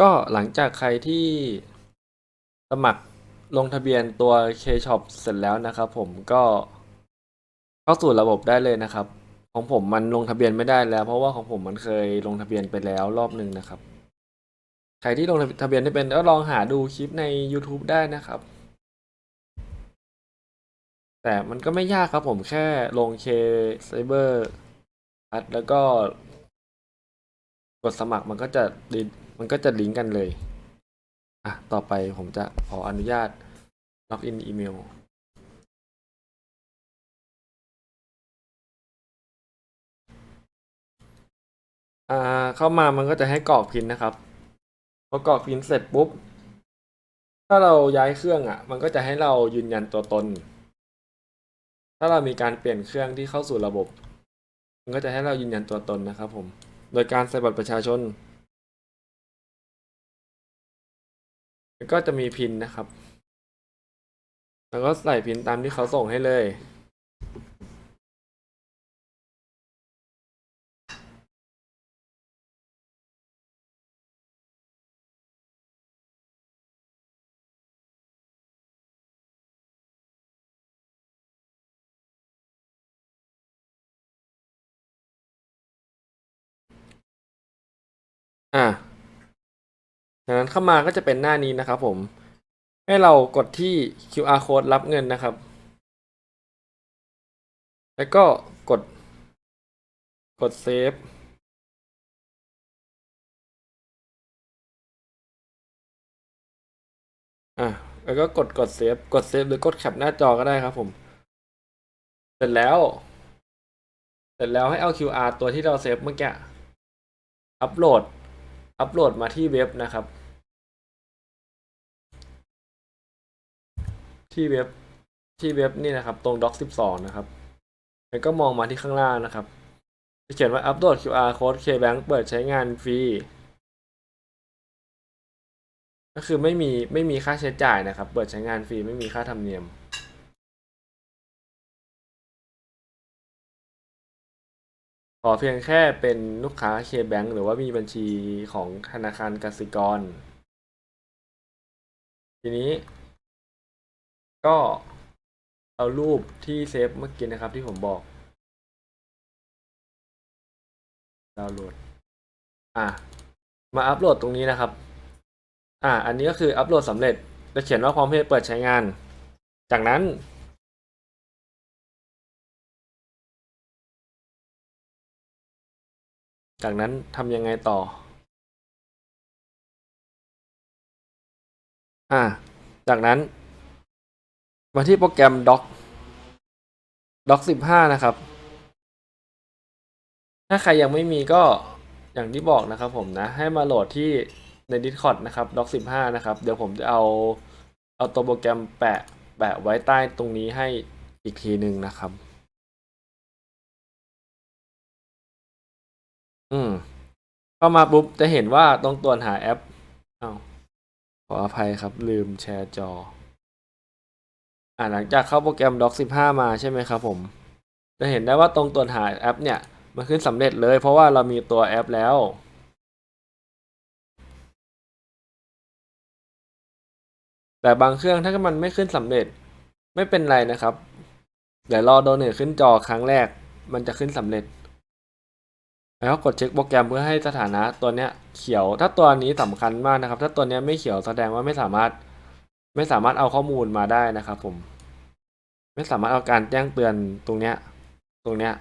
ก็หลังจากใครที่สมัครลงทะเบียนตัว K-Shop เสร็จแล้วนะครับ ผมก็เข้าสู่ระบบได้เลยนะครับ ของผมมันลงทะเบียนไม่ได้แล้ว เพราะว่าของผมมันเคยลงทะเบียนไปแล้วรอบหนึ่งนะครับ ใครที่ลงทะเบียนไม่เป็นก็ลองหาดูคลิปใน YouTube ได้นะครับ แต่มันก็ไม่ยากครับผมแค่ลง K Cyber พัดแล้วก็กดสมัครมันก็จะลิง มันก็จะลิงก์กันเลยอะต่อไปผมจะขออนุญาตล็อกอินอีเมลอ่าเข้ามามันก็จะให้กรอกพินนะครับพอกรอกพินเสร็จปุ๊บ ถ้าเราย้ายเครื่องอะ มันก็จะให้เรายืนยันตัวตน ถ้าเรามีการเปลี่ยนเครื่องที่เข้าสู่ระบบ มันก็จะให้เรายืนยันตัวตนนะครับผม โดยการใส่บัตรประชาชน แล้วก็จะมีพินนะครับ แล้วก็ใส่พินตามที่เขาส่งให้เลยอ่า จากนั้นเข้ามาก็จะเป็นหน้านี้นะครับผม ให้เรากดที่ QR code รับเงินนะครับ แล้วก็กด กดเซฟอะแล้วก็กดกดเซฟกดเซฟหรือกดแคปหน้าจอก็ได้ครับผม เสร็จแล้ว เสร็จแล้วให้เอา QR ตัวที่เราเซฟเมื่อกี้อัปโหลดอัปโหลดมาที่เว็บนะครับ ที่เว็บที่เว็บนี่นะครับ ตรง doc 12 นะครับ แล้วก็มองมาที่ข้างล่างนะครับจะเขียนว่าอัปโหลด QR code KBank เปิดใช้งานฟรี ก็คือไม่มีไม่มีค่าใช้จ่ายนะครับ เปิดใช้งานฟรีไม่มีค่าธรรมเนียมขอเพียงแค่เป็นลูกค้า KBank หรือว่ามีบัญชีของธนาคารกสิกร ทีนี้ ก็เอารูปที่เซฟเมื่อกี้นะครับที่ผมบอกดาวน์โหลด อะ มาอัปโหลดตรงนี้นะครับ อะ อันนี้ก็คืออัปโหลดสำเร็จ จะเขียนว่าพร้อมเพย์เปิดใช้งาน จากนั้น จากนั้นทำยังไงต่อ อ่าจากนั้น มาที่โปรแกรม Doc Doc 15นะครับ ถ้าใครยังไม่มีก็อย่างที่บอกนะครับผมนะ ให้มาโหลดที่ใน Discord นะครับ Doc 15นะครับ เดี๋ยวผมจะเอาเอาตัวโปรแกรมแปะแปะไว้ใต้ตรงนี้ให้อีกทีหนึ่งนะครับ อืมเข้ามาปุ๊บจะเห็นว่าตรงตัวหาแอปอ้าวขออภัยครับลืมแชร์จอ อ่าหลังจากเข้าโปรแกรม Doc 15 มาใช่ไหมครับผม จะเห็นได้ว่าตรงตัวหาแอปเนี่ยมันขึ้นสำเร็จเลย เพราะว่าเรามีตัวแอปแล้วแต่บางเครื่องถ้ามันไม่ขึ้นสำเร็จไม่เป็นไรนะครับ เดี๋ยวรอโดเนทขึ้นจอครั้งแรก มันจะขึ้นสำเร็จ แล้วกดเช็คโปรแกรมเพื่อให้สถานะตัวเนี้ยเขียวถ้าตัวนี้สำคัญมากนะครับ ถ้าตัวเนี้ยไม่เขียวแสดงว่าไม่สามารถ ไม่สามารถเอาข้อมูลมาได้นะครับ ผม ไม่สามารถเอาการแจ้งเตือนตรงเนี้ย ตรงเนี้ย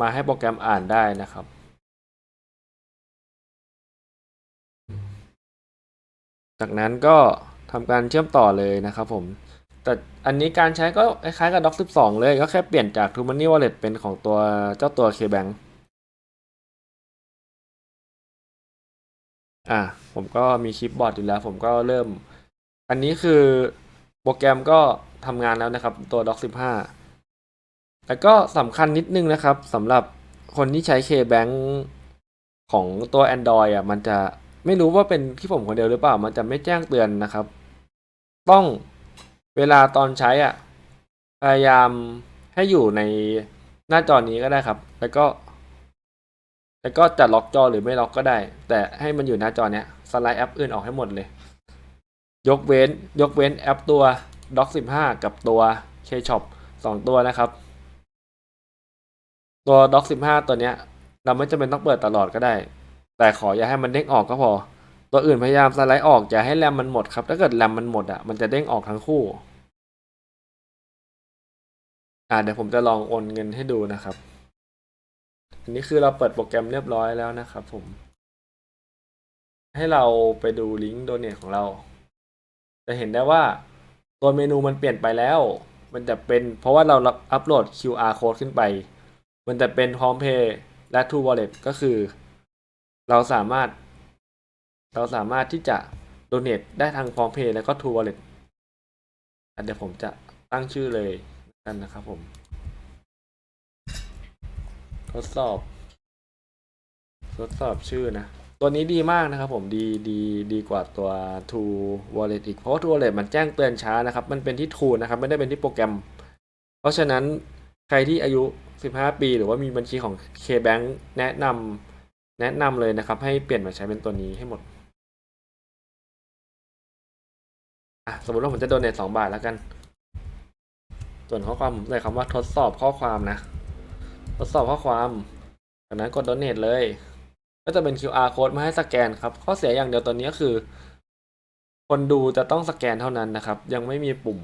มาให้โปรแกรมอ่านได้นะครับจากนั้นก็ทำการเชื่อมต่อเลยนะครับผม แต่อันนี้การใช้ก็คล้ายๆกับ Doc 12 เลย ก็แค่เปลี่ยนจาก t o Money Wallet เป็นของตัวเจ้าตัว KBank อะผมก็มีคลิปบอร์ดอยู่แล้ว ผมก็เริ่ม อันนี้คือโปรแกรมก็ทำงานแล้วนะครับ ตัว Doc 15 แล้วก็สำคัญนิดนึงนะครับสำหรับคนที่ใช้ KBank ของตัว Android อะมันจะไม่รู้ว่าเป็นที่ผมคนเดียวหรือเปล่า มันจะไม่แจ้งเตือนนะครับ ต้องเวลาตอนใช้อะพยายามให้อยู่ในหน้าจอนี้ก็ได้ครับ แล้วก็ แล้วก็จะล็อกจอหรือไม่ล็อกก็ได้ แต่ให้มันอยู่หน้าจอเนี้ยสไลด์แอปอื่นออกให้หมดเลย ยกเว้นยกเว้นแอปตัว Doc 15 กับตัว K-Shop สองตัวนะครับ ตัว Doc 15 ตัวเนี้ย เราไม่จำเป็นต้องเปิดตลอดก็ได้ แต่ขออย่าให้มันเด้งออกก็พอ ตัวอื่นพยายามสไลด์ออกอย่าให้แรมมันหมดครับ ถ้าเกิดแรมมันหมดอะมันจะเด้งออกทั้งคู่ อ่าเดี๋ยวผมจะลองโอนเงินให้ดูนะครับ อันนี้คือเราเปิดโปรแกรมเรียบร้อยแล้วนะครับผม ให้เราไปดูลิงก์โดเนทของเรา จะเห็นได้ว่าตัวเมนูมันเปลี่ยนไปแล้ว มันจะเป็นเพราะว่าเราอัปโหลด QR code ขึ้นไป มันจะเป็นพร้อมเพย์และ True Wallet ก็คือ เราสามารถ เราสามารถที่จะโดเนทได้ทางพร้อมเพย์แล้วก็ True Wallet เดี๋ยวผมจะตั้งชื่อเลยกันนะครับผม ทดสอบ ทดสอบชื่อนะ ตัวนี้ดีมากนะครับผมดีดีดีกว่าตัว True Wallet อีก เพราะว่า True Wallet มันแจ้งเตือนช้านะครับ มันเป็นที่ True นะครับ ไม่ได้เป็นที่โปรแกรม เพราะฉะนั้นใครที่อายุ 15 ปี หรือว่ามีบัญชีของ KBank แนะนำแนะนำเลยนะครับ ให้เปลี่ยนมาใช้เป็นตัวนี้ให้หมดอะสมมติว่าผมจะโดเนท2บาทแล้วกัน ส่วนข้อความผมใส่คำว่าทดสอบข้อความนะ ทดสอบข้อความจากนั้นกด donate เลย ก็จะเป็น QR code มาให้สแกนครับ ข้อเสียอย่างเดียวตัวนี้ก็คือ คนดูจะต้องสแกนเท่านั้นนะครับ ยังไม่มีปุ่ม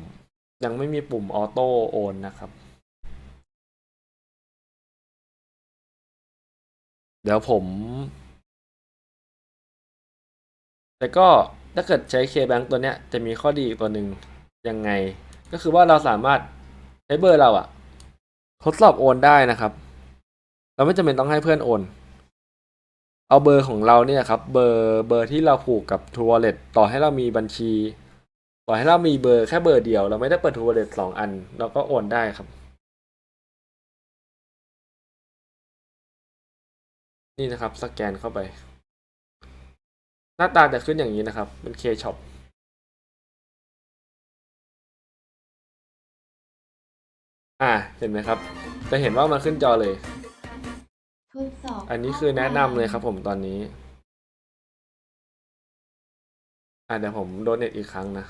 ยังไม่มีปุ่มออโต้โอนนะครับ เดี๋ยวผม แต่ก็ถ้าเกิดใช้ KBank ตัวเนี้ยจะมีข้อดีอีกตัวหนึ่งยังไง ก็คือว่าเราสามารถใช้เบอร์เราอะทดสอบโอนได้นะครับ เราไม่จำเป็นต้องให้เพื่อนโอน เอาเบอร์ของเราเนี่ยครับเบอร์เบอร์ที่เราผูกกับ True Wallet ต่อให้เรามีบัญชี ต่อให้เรามีเบอร์แค่เบอร์เดียว เราไม่ได้เปิด True Wallet สองอัน เราก็โอนได้ครับ นี่นะครับสแกนเข้าไป หน้าตาจะขึ้นอย่างนี้นะครับเป็น K-Shop อ่าเห็นไหมครับ จะเห็นว่ามันขึ้นจอเลย ทดสอบอันนี้คือแนะนำเลยครับผมตอนนี้ อ่าเดี๋ยวผมโดเนทอีกครั้งนะ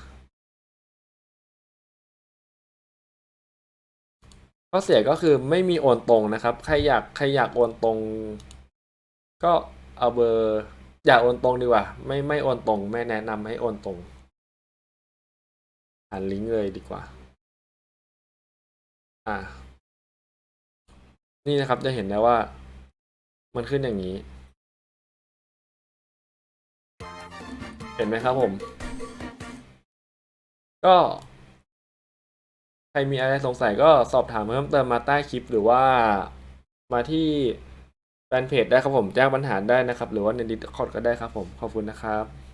ข้อเสียก็คือไม่มีโอนตรงนะครับ ใครอยากใครอยากโอนตรง ก็เอาเบอร์ อยากโอนตรงดีกว่า ไม่ไม่โอนตรง ไม่แนะนำให้โอนตรง อ่านลิงก์เลยดีกว่า อ่า นี่นะครับจะเห็นได้ว่า มันขึ้นอย่างนี้ เห็นไหมครับผม ก็ ใครมีอะไรสงสัยก็สอบถามเพิ่มเติมมาใต้คลิปหรือว่ามาที่แฟนเพจได้ครับผม แจ้งปัญหาได้นะครับ หรือว่าในดิสคอร์ดก็ได้ครับผม ขอบคุณนะครับ